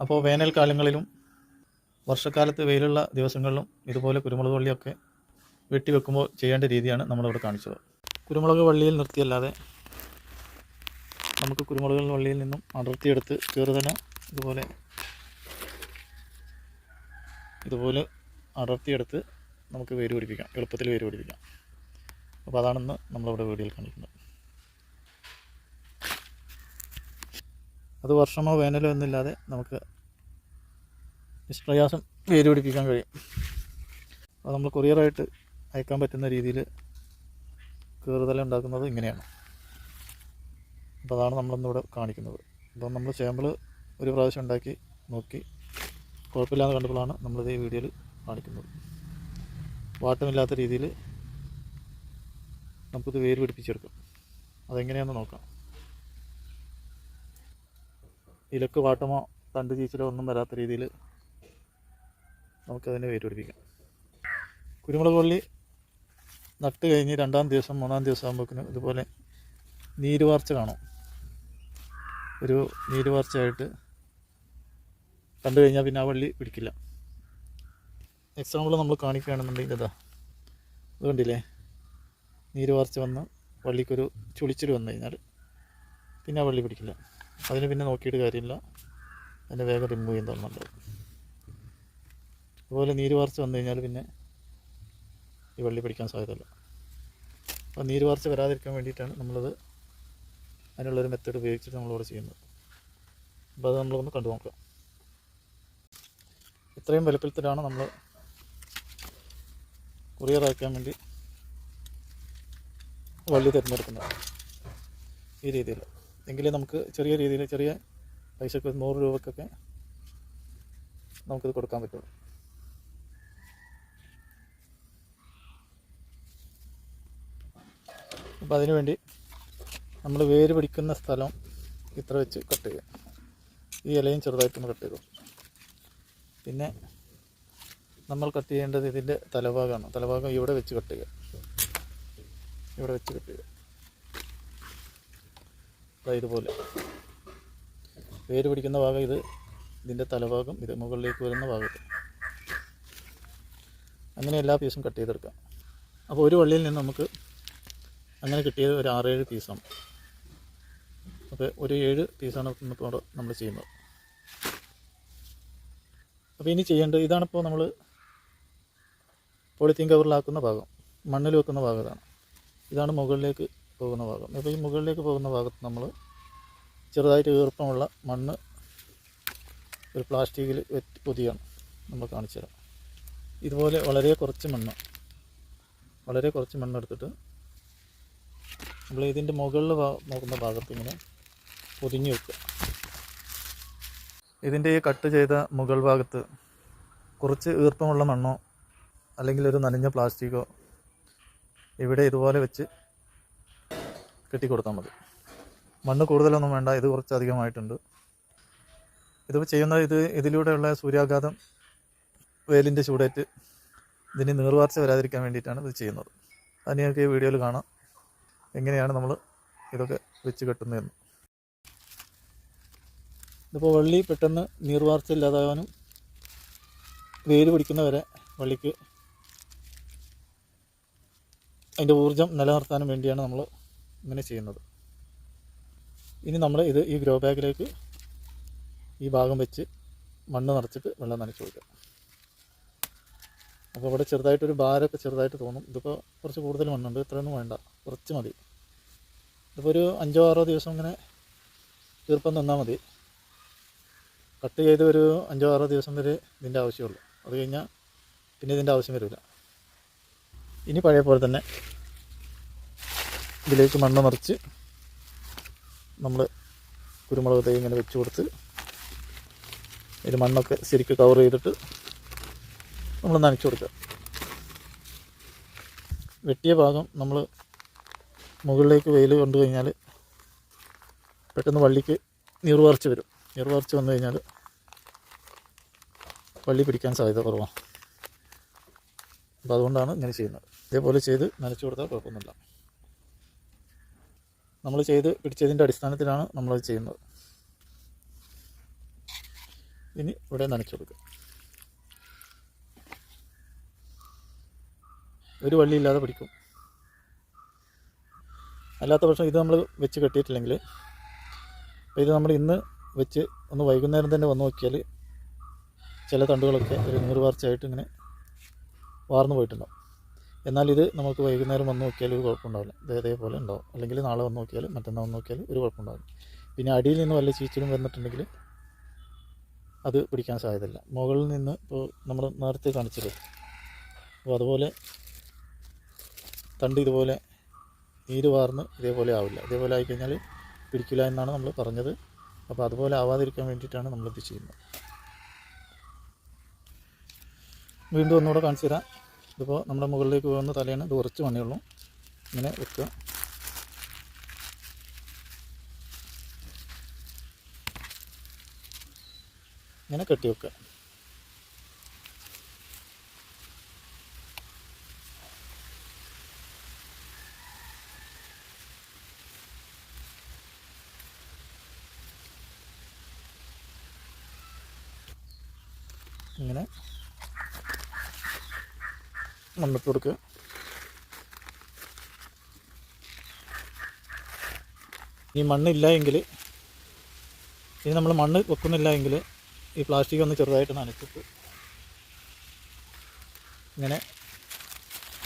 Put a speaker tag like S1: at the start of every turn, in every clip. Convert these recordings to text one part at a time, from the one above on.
S1: അപ്പോൾ വേനൽക്കാലങ്ങളിലും വർഷക്കാലത്ത് വെയിലുള്ള ദിവസങ്ങളിലും ഇതുപോലെ കുരുമുളക് വള്ളിയൊക്കെ വെട്ടിവെക്കുമ്പോൾ ചെയ്യേണ്ട രീതിയാണ് നമ്മളിവിടെ കാണിച്ചത്. കുരുമുളക് വള്ളിയിൽ നിർത്തിയല്ലാതെ നമുക്ക് കുരുമുളക് വള്ളിയിൽ നിന്നും അടർത്തിയെടുത്ത് ചെറുതന ഇതുപോലെ ഇതുപോലെ അടർത്തിയെടുത്ത് നമുക്ക് വേര് പിടിപ്പിക്കാം. എളുപ്പത്തിൽ വേര് പിടിപ്പിക്കാം. അപ്പോൾ അതാണെന്ന് നമ്മളിവിടെ വീഡിയോയിൽ കാണിക്കുന്നത്. അത് വർഷമോ വേനലോ എന്നില്ലാതെ നമുക്ക് നിഷ്പ്രയാസം വേര് പിടിപ്പിക്കാൻ കഴിയും. അപ്പോൾ നമ്മൾ കൊറിയറായിട്ട് അയക്കാൻ പറ്റുന്ന രീതിയിൽ കീറുതല ഉണ്ടാക്കുന്നത് ഇങ്ങനെയാണ്. അപ്പോൾ അതാണ് നമ്മളിന്നിവിടെ കാണിക്കുന്നത്. അപ്പോൾ നമ്മൾ സാമ്പിൾ ഒരു പ്രാവശ്യം ഉണ്ടാക്കി നോക്കി. കുഴപ്പമില്ലാന്ന് കണ്ടപ്പോഴാണ് നമ്മളിത് ഈ വീഡിയോയിൽ കാണിക്കുന്നത്. വാട്ടമില്ലാത്ത രീതിയിൽ നമുക്കിത് വേര് പിടിപ്പിച്ചെടുക്കാം. അതെങ്ങനെയാണെന്ന് നോക്കാം. ഇലക്ക് വാട്ടമോ തണ്ട് ചീച്ചിലോ ഒന്നും വരാത്ത രീതിയിൽ നമുക്കതിനെ വേര് പിടിപ്പിക്കാം. കുരുമുളക് വള്ളി നട്ട് കഴിഞ്ഞ് രണ്ടാം ദിവസം മൂന്നാം ദിവസം ആകുമ്പോഴേക്കിനും ഇതുപോലെ നീരുവാർച്ച കാണും. ഒരു നീരുവാർച്ചയായിട്ട് കണ്ടു കഴിഞ്ഞാൽ പിന്നെ ആ വള്ളി പിടിക്കില്ല. എക്സാമ്പിൾ നമ്മൾ കാണിക്കുകയാണെന്നുണ്ടെങ്കിൽ ഇതാ അതുകൊണ്ടില്ലേ കണ്ടില്ലേ? നീരുവാർച്ച വന്ന് വള്ളിക്കൊരു ചുളിച്ചിൽ വന്നു കഴിഞ്ഞാൽ പിന്നെ ആ വള്ളി പിടിക്കില്ല. അതിന് പിന്നെ നോക്കിയിട്ട് കാര്യമില്ല. അതിന്റെ വേഗം റിമൂവ് ചെയ്യുന്നതാണ് നല്ലത് അതുപോലെ നീര് വാർച്ച വന്നു കഴിഞ്ഞാൽ പിന്നെ ഈ വള്ളി പിടിക്കാൻ സാധ്യതയില്ല. അപ്പോൾ നീര് വാർച്ച വരാതിരിക്കാൻ വേണ്ടിയിട്ടാണ് നമ്മളത് അതിനുള്ളൊരു മെത്തേഡ് ഉപയോഗിച്ചിട്ട് നമ്മളിവിടെ ചെയ്യുന്നത്. അപ്പോൾ അത് നമ്മളൊന്ന് കണ്ടു നോക്കാം ഇത്രയും വലുപ്പത്തിലാണ് നമ്മൾ കൊറിയർ അയക്കാൻ വേണ്ടി വള്ളി തിരഞ്ഞെടുക്കുന്നത്. ഈ രീതിയിൽ. എങ്കിലേ നമുക്ക് ചെറിയ രീതിയിൽ ചെറിയ പൈസക്ക് നൂറ് രൂപക്കൊക്കെ നമുക്കിത് കൊടുക്കാൻ പറ്റുള്ളൂ. അപ്പോൾ അതിനുവേണ്ടി നമ്മൾ വേര് പിടിക്കുന്ന സ്ഥലം ഇത്ര വെച്ച് കട്ട് ചെയ്യുക ഈ ഇലയും ചെറുതായിട്ടൊന്ന് കട്ട് ചെയ്തു. പിന്നെ നമ്മൾ കട്ട് ചെയ്യേണ്ടത് ഇതിന്റെ തലഭാഗമാണ്. തലഭാഗം ഇവിടെ വെച്ച് കട്ട് ചെയ്യുക ഇവിടെ വെച്ച് കട്ട് ചെയ്യുക ഇതുപോലെ. വേര് പിടിക്കുന്ന ഭാഗം ഇത് ഇതിന്റെ തലഭാഗം ഇത് മുകളിലേക്ക് വരുന്ന ഭാഗത്ത്. അങ്ങനെ എല്ലാ പീസും കട്ട് ചെയ്തെടുക്കാം. അപ്പോൾ ഒരു വള്ളിയിൽ നിന്ന് നമുക്ക് അങ്ങനെ കിട്ടിയത് ഒരു ആറേഴ് പീസാണ് അപ്പോൾ ഒരു ഏഴ് പീസാണ് ഇപ്പോൾ നമ്മൾ ചെയ്യുന്നത്. അപ്പോൾ ഇനി ചെയ്യേണ്ടത് ഇതാണിപ്പോൾ നമ്മൾ പോളിത്തീൻ കവറിലാക്കുന്ന ഭാഗം. മണ്ണിൽ വെക്കുന്ന ഭാഗം ഇതാണ്. ഇതാണ് മുകളിലേക്ക് പോകുന്ന ഭാഗം. അപ്പോൾ ഈ മുകളിലേക്ക് പോകുന്ന ഭാഗത്ത് നമ്മൾ ചെറുതായിട്ട് ഈർപ്പമുള്ള മണ്ണ് ഒരു പ്ലാസ്റ്റിക്കിൽ വെറ്റ് പൊതിയാണ്. നമ്മൾ കാണിച്ചു തരാം. ഇതുപോലെ വളരെ കുറച്ച് മണ്ണ് വളരെ കുറച്ച് മണ്ണ് എടുത്തിട്ട് നമ്മൾ ഇതിന്റെ മുകളിൽ നോക്കുന്ന ഭാഗത്ത് ഇങ്ങനെ പൊതിഞ്ഞ് വെക്കുക. ഇതിന്റെ ഈ കട്ട് ചെയ്ത മുകൾ ഭാഗത്ത് കുറച്ച് ഈർപ്പമുള്ള മണ്ണോ അല്ലെങ്കിൽ ഒരു നനഞ്ഞ പ്ലാസ്റ്റിക്കോ ഇവിടെ ഇതുപോലെ വെച്ച് കെട്ടിക്കൊടുത്താൽ മതി. മണ്ണ് കൂടുതലൊന്നും വേണ്ട ഇത് കുറച്ച് അധികമായിട്ടുണ്ട് ഇത് ചെയ്യുന്ന ഇത് ഇതിലൂടെയുള്ള സൂര്യാഘാതം വെയിലിന്റെ ചൂടേറ്റ് ഇതിന് നീർവാർച്ച വരാതിരിക്കാൻ വേണ്ടിയിട്ടാണ് ഇത് ചെയ്യുന്നത്. അത് നിങ്ങൾക്ക് ഈ വീഡിയോയിൽ കാണാം. എങ്ങനെയാണ് നമ്മൾ ഇതൊക്കെ വെച്ച് കെട്ടുന്നതെന്ന്. ഇതിപ്പോൾ വള്ളി പെട്ടെന്ന് നീർവാർച്ച ഇല്ലാതാകാനും വേര് പിടിക്കുന്നവരെ വള്ളിക്ക് അതിന്റെ ഊർജം നിലനിർത്താനും വേണ്ടിയാണ് നമ്മൾ ഇങ്ങനെ ചെയ്യുന്നത്. ഇനി നമ്മൾ ഇത് ഈ ഗ്രോ ബാഗിലേക്ക് ഈ ഭാഗം വെച്ച് മണ്ണ് നിറച്ചിട്ട് വെള്ളം നനച്ച് കൊടുക്കുക. അപ്പോൾ ഇവിടെ ചെറുതായിട്ടൊരു ഭാരമൊക്കെ ചെറുതായിട്ട് തോന്നും. ഇതിപ്പോൾ കുറച്ച് കൂടുതൽ മണ്ണുണ്ട്. ഇത്രയൊന്നും വേണ്ട. കുറച്ച് മതി. ഇതിപ്പോൾ ഒരു അഞ്ചോ ആറോ ദിവസം ഇങ്ങനെ ഈർപ്പം നിന്നാൽ മതി. കട്ട് ചെയ്ത് ഒരു അഞ്ചോ ആറോ ദിവസം വരെ ഇതിന്റെ ആവശ്യമുള്ളൂ. അത് കഴിഞ്ഞാൽ പിന്നെ ഇതിന്റെ ആവശ്യം വരില്ല. ഇനി പഴയ പോലെ തന്നെ ഇതിലേക്ക് മണ്ണ് നിറച്ച് നമ്മൾ കുരുമുളക് തൈ ഇങ്ങനെ വെച്ച് കൊടുത്ത് ഇതിൽ മണ്ണൊക്കെ ശരിക്ക് കവർ ചെയ്തിട്ട് നമ്മൾ നനച്ചു കൊടുക്കുക. വെട്ടിയ ഭാഗം നമ്മൾ മുകളിലേക്ക് വെയിൽ കൊണ്ടു കഴിഞ്ഞാൽ പെട്ടെന്ന് വള്ളിക്ക് നീർവാർച്ച വരും. നീർവാർച്ച വന്നു കഴിഞ്ഞാൽ വള്ളി പിടിക്കാൻ സാധ്യത കുറവാണ് അപ്പോൾ അതുകൊണ്ടാണ് ഇങ്ങനെ ചെയ്യുന്നത്. ഇതേപോലെ ചെയ്ത് നനച്ചു കൊടുത്താൽ കുഴപ്പമൊന്നുമില്ല. നമ്മൾ ചെയ്ത് പിടിച്ചതിന്റെ അടിസ്ഥാനത്തിലാണ് നമ്മളത് ചെയ്യുന്നത്. ഇനി ഇവിടെ നനച്ചെടുക്കുക ഒരു വള്ളിയില്ലാതെ പിടിക്കും. അല്ലാത്ത പക്ഷം ഇത് നമ്മൾ വെച്ച് കെട്ടിയിട്ടില്ലെങ്കിൽ ഇത് നമ്മൾ ഇന്ന് വെച്ച് ഒന്ന് വൈകുന്നേരം തന്നെ വന്ന് നോക്കിയാൽ ചില തണ്ടുകളൊക്കെ ഒരു നീർവാർച്ചയായിട്ട് ഇങ്ങനെ വാർന്നു പോയിട്ടുണ്ടാവും. എന്നാൽ ഇത് നമുക്ക് വൈകുന്നേരം വന്ന് നോക്കിയാൽ ഒരു കുഴപ്പമുണ്ടാവില്ല. ഇത് ഇതേപോലെ ഉണ്ടാവും. അല്ലെങ്കിൽ നാളെ വന്ന് നോക്കിയാൽ മറ്റന്നാൾ വന്ന് നോക്കിയാൽ ഒരു കുഴപ്പമുണ്ടാവില്ല. പിന്നെ അടിയിൽ നിന്ന് വല്ല ചീച്ചിലും വന്നിട്ടുണ്ടെങ്കിൽ അത് പിടിക്കാൻ സാധ്യതയില്ല. മുകളിൽ നിന്ന് ഇപ്പോൾ നമ്മൾ നേരത്തെ കാണിച്ചത്. അപ്പോൾ അതുപോലെ തണ്ട് ഇതുപോലെ നീര് വാർന്ന് ഇതേപോലെ ആവില്ല. ഇതേപോലെ ആയിക്കഴിഞ്ഞാൽ പിടിക്കില്ല എന്നാണ് നമ്മൾ പറഞ്ഞത്. അപ്പോൾ അതുപോലെ ആവാതിരിക്കാൻ വേണ്ടിയിട്ടാണ് നമ്മളിത് ചെയ്യുന്നത്. വീണ്ടും ഒന്നുകൂടെ കാണിച്ചു തരാം. ഇതിപ്പോൾ നമ്മുടെ മുകളിലേക്ക് പോകുന്ന തലയാണ് ഇത് കുറച്ച് മണിയുള്ളൂ ഇങ്ങനെ വെക്കുക. ഇങ്ങനെ കെട്ടി വെക്കുക. ഇങ്ങനെ മണ്ണിട്ട് കൊടുക്കുക ഈ മണ്ണില്ല എങ്കിൽ ഇനി നമ്മൾ മണ്ണ് വെക്കുന്നില്ല എങ്കിൽ ഈ പ്ലാസ്റ്റിക് ഒന്ന് ചെറുതായിട്ട് നനച്ചിട്ട് ഇങ്ങനെ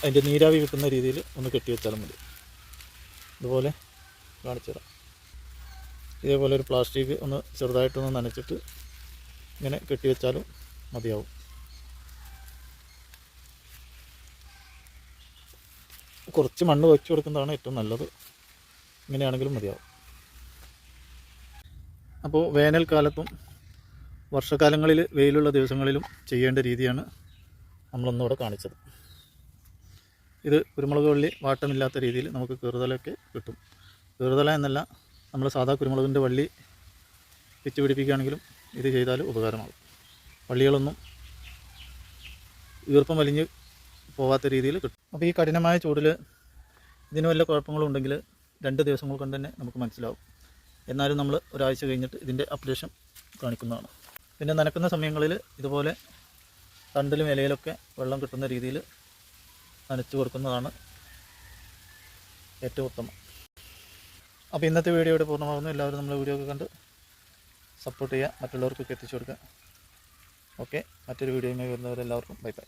S1: അതിന്റെ നീരാവി കിട്ടുന്ന രീതിയിൽ ഒന്ന് കെട്ടി വെച്ചാലും മതി. ഇതുപോലെ കാണിച്ചു തരാം. ഇതേപോലെ ഒരു പ്ലാസ്റ്റിക് ഒന്ന് ചെറുതായിട്ടൊന്ന് നനച്ചിട്ട് ഇങ്ങനെ കെട്ടി വെച്ചാലും മതിയാവും. കുറച്ച് മണ്ണ് വെച്ച് കൊടുക്കുന്നതാണ് ഏറ്റവും നല്ലത്. ഇങ്ങനെയാണെങ്കിലും മതിയാവും. അപ്പോൾ വേനൽക്കാലത്തും വർഷകാലങ്ങളിൽ വെയിലുള്ള ദിവസങ്ങളിലും ചെയ്യേണ്ട രീതിയാണ് നമ്മളൊന്നുകൂടെ കാണിച്ചത്. ഇത് കുരുമുളക് വള്ളി വാട്ടമില്ലാത്ത രീതിയിൽ നമുക്ക് കീറുതലൊക്കെ കിട്ടും. കീറുതല എന്നല്ല നമ്മൾ സാധാ കുരുമുളകിന്റെ വള്ളി പിച്ച് പിടിപ്പിക്കുകയാണെങ്കിലും ഇത് ചെയ്താൽ ഉപകാരമാകും. വള്ളികളൊന്നും ഈർപ്പം വലിഞ്ഞ് പോവാത്ത രീതിയിൽ കിട്ടും. അപ്പോൾ ഈ കഠിനമായ ചൂടിൽ ഇതിന് വല്ല കുഴപ്പങ്ങളും ഉണ്ടെങ്കിൽ രണ്ട് ദിവസങ്ങൾ കൊണ്ട് തന്നെ നമുക്ക് മനസ്സിലാവും. എന്നാലും നമ്മൾ ഒരാഴ്ച കഴിഞ്ഞിട്ട് ഇതിന്റെ അപ്ഡേഷൻ കാണിക്കുന്നതാണ്. പിന്നെ നനക്കുന്ന സമയങ്ങളിൽ ഇതുപോലെ തണ്ടിലും ഇലയിലൊക്കെ വെള്ളം കിട്ടുന്ന രീതിയിൽ നനച്ചു കൊടുക്കുന്നതാണ് ഏറ്റവും ഉത്തമം. അപ്പോൾ ഇന്നത്തെ വീഡിയോ ഇവിടെ പൂർണമാകുന്നു എല്ലാവരും നമ്മുടെ വീഡിയോ ഒക്കെ കണ്ട് സപ്പോർട്ട് ചെയ്യുക. മറ്റുള്ളവർക്കൊക്കെ എത്തിച്ചു കൊടുക്കുക. ഓക്കെ മറ്റൊരു വീഡിയോയുമായി വരുന്നവരെല്ലാവർക്കും ബൈ ബൈ